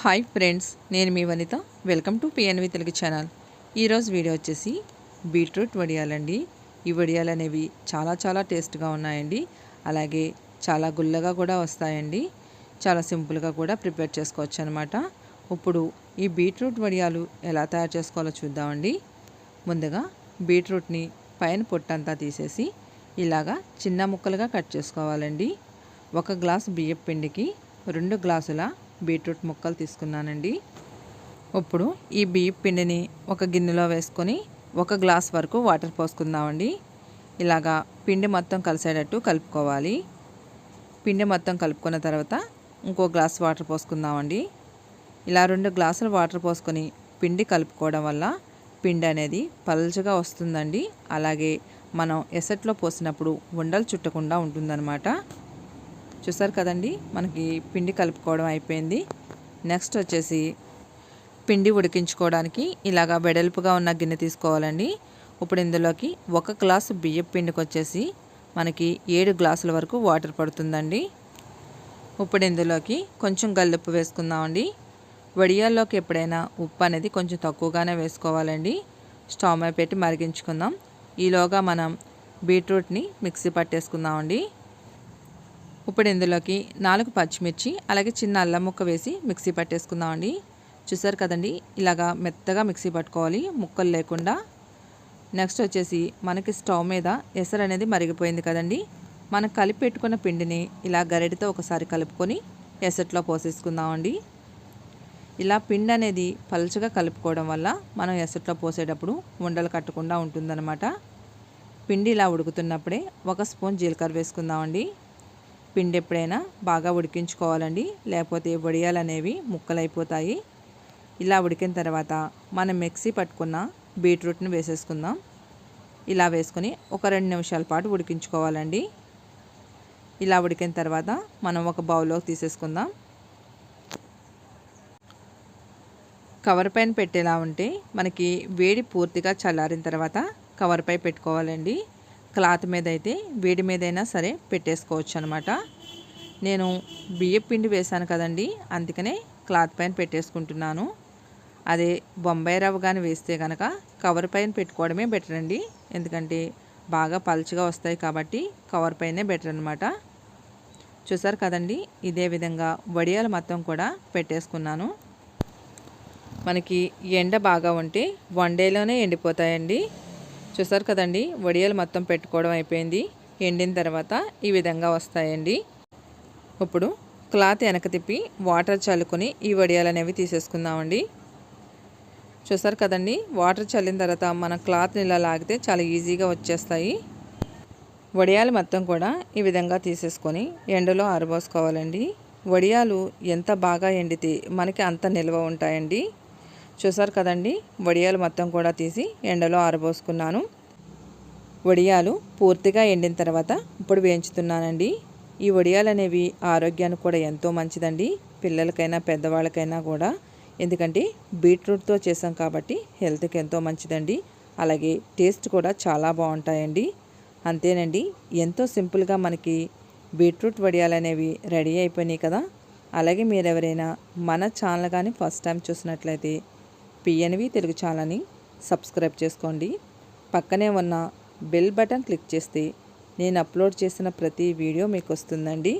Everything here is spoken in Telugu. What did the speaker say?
హాయ్ ఫ్రెండ్స్ నేను మీ Vanitha. Welcome to PNV Telugu channel. ఈరోజు వీడియో వచ్చేసి బీట్రూట్ వడియాలండి. ఈ వడియాలు అనేవి చాలా చాలా టేస్ట్గా ఉన్నాయండి. అలాగే చాలా గుల్లగా కూడా వస్తాయండి. చాలా సింపుల్గా కూడా ప్రిపేర్ చేసుకోవచ్చు అనమాట ఇప్పుడు ఈ బీట్రూట్ వడియాలు ఎలా తయారు చేసుకోవాలో చూద్దామండి. ముందుగా బీట్రూట్ని పైన పొట్టంతా తీసేసి ఇలాగా చిన్న ముక్కలుగా కట్ చేసుకోవాలండి. ఒక గ్లాసు బియ్యపు పిండికి రెండు గ్లాసుల బీట్రూట్ ముక్కలు తీసుకున్నానండి. ఇప్పుడు ఈ బియ్యం పిండిని ఒక గిన్నెలో వేసుకొని ఒక గ్లాస్ వరకు వాటర్ పోసుకుందామండి. ఇలాగా పిండి మొత్తం కలిసేటట్టు కలుపుకోవాలి. పిండి మొత్తం కలుపుకున్న తర్వాత ఇంకో గ్లాస్ వాటర్ పోసుకుందామండి. ఇలా రెండు గ్లాసులు వాటర్ పోసుకొని పిండి కలుపుకోవడం వల్ల పిండి అనేది పలచగా వస్తుందండి. అలాగే మనం ఎసట్లో పోసినప్పుడు ఉండలు చుట్టకుండా ఉంటుందన్నమాట. చూసారు కదండి మనకి పిండి కలుపుకోవడం అయిపోయింది. నెక్స్ట్ వచ్చేసి పిండి ఉడికించుకోవడానికి ఇలాగా వెడల్పుగా ఉన్న గిన్నె తీసుకోవాలండి. ఇప్పుడు ఇందులోకి ఒక గ్లాసు బియ్యం పిండికి వచ్చేసి మనకి ఏడు గ్లాసుల వరకు వాటర్ పడుతుందండి. ఇప్పుడు ఇందులోకి కొంచెం గల్లుప్పు వేసుకుందామండి. వడియాల్లోకి ఎప్పుడైనా ఉప్పు అనేది కొంచెం తక్కువగానే వేసుకోవాలండి. స్టవ్ మీద పెట్టి మరిగించుకుందాం. ఈలోగా మనం బీట్రూట్ని మిక్సీ పట్టేసుకుందామండి. ఇప్పుడు ఇందులోకి నాలుగు పచ్చిమిర్చి అలాగే చిన్న అల్లం ముక్క వేసి మిక్సీ పట్టేసుకుందామండి. చూసారు కదండి? ఇలాగా మెత్తగా మిక్సీ పట్టుకోవాలి ముక్కలు లేకుండా. నెక్స్ట్ వచ్చేసి మనకి స్టవ్ మీద ఎసరు అనేది మరిగిపోయింది కదండి? మనం కలిపి పెట్టుకున్న పిండిని ఇలా గరిటితో ఒకసారి కలుపుకొని ఎసట్లో పోసేసుకుందామండి. ఇలా పిండి అనేది పలుచగా కలుపుకోవడం వల్ల మనం ఎసట్లో పోసేటప్పుడు ఉండలు కట్టకుండా ఉంటుందన్నమాట. పిండి ఇలా ఉడుకుతున్నప్పుడే ఒక స్పూన్ జీలకర్ర వేసుకుందామండి. పిండి ఎప్పుడైనా బాగా ఉడికించుకోవాలండి. లేకపోతే వడియాలు అనేవి ముక్కలైపోతాయి. ఇలా ఉడికిన తర్వాత మనం మిక్సీ పట్టుకున్న బీట్రూట్ని వేసేసుకుందాం. ఇలా వేసుకొని ఒక రెండు నిమిషాల పాటు ఉడికించుకోవాలండి. ఇలా ఉడికిన తర్వాత మనం ఒక బౌల్లోకి తీసేసుకుందాం. కవర్ పైన పెట్టేలా ఉంటే మనకి వేడి పూర్తిగా చల్లారిన తర్వాత కవర్ పై పెట్టుకోవాలండి. క్లాత్ మీద అయితే వేడి మీదైనా సరే పెట్టేసుకోవచ్చు అనమాట నేను బియ్యం పిండి వేశాను కదండి అందుకనే క్లాత్ పైన పెట్టేసుకుంటున్నాను. అదే బొంబాయి రవ్వ కానీ వేస్తే కనుక కవర్ పైన పెట్టుకోవడమే బెటర్ అండి. ఎందుకంటే బాగా పలుచగా వస్తాయి కాబట్టి కవర్ పైనే బెటర్ అనమాట. చూసారు కదండి ఇదే విధంగా వడియాలు మొత్తం కూడా పెట్టేసుకున్నాను. మనకి ఎండ బాగా ఉంటే వన్ డేలోనే ఎండిపోతాయండి. చూసారు కదండి? వడియాలు మొత్తం పెట్టుకోవడం అయిపోయింది. ఎండిన తర్వాత ఈ విధంగా వస్తాయండి. ఇప్పుడు క్లాత్ వెనక తిప్పి వాటర్ చల్లుకొని ఈ వడియాలు అనేవి తీసేసుకుందామండి. చూసారు కదండి? వాటర్ చల్లిన తర్వాత మన క్లాత్ని ఇలా లాగితే చాలా ఈజీగా వచ్చేస్తాయి. వడియాలు మొత్తం కూడా ఈ విధంగా తీసేసుకొని ఎండలో ఆరబోసుకోవాలండి. వడియాలు ఎంత బాగా ఎండితే మనకి అంత నిల్వ ఉంటాయండి. చూసారు కదండి? వడియాలు మొత్తం కూడా తీసి ఎండలో ఆరబోసుకున్నాను. వడియాలు పూర్తిగా ఎండిన తర్వాత ఇప్పుడు వేయించుతున్నానండి. ఈ వడియాలు అనేవి ఆరోగ్యానికి కూడా ఎంతో మంచిదండి. పిల్లలకైనా పెద్దవాళ్ళకైనా కూడా. ఎందుకంటే బీట్రూట్తో చేసాం కాబట్టి హెల్త్కి ఎంతో మంచిదండి. అలాగే టేస్ట్ కూడా చాలా బాగుంటాయండి. అంతేనండి ఎంతో సింపుల్గా మనకి బీట్రూట్ వడియాలు అనేవి రెడీ అయిపోయినాయి కదా. అలాగే మీరు ఎవరైనా మన ఛానల్ కానీ ఫస్ట్ టైం చూసినట్లయితే పిఎన్వి తెలుగు ఛానల్ని సబ్స్క్రైబ్ చేసుకోండి. పక్కనే ఉన్న బెల్ బటన్ క్లిక్ చేస్తే నేను అప్లోడ్ చేసిన ప్రతి వీడియో మీకు వస్తుందండి.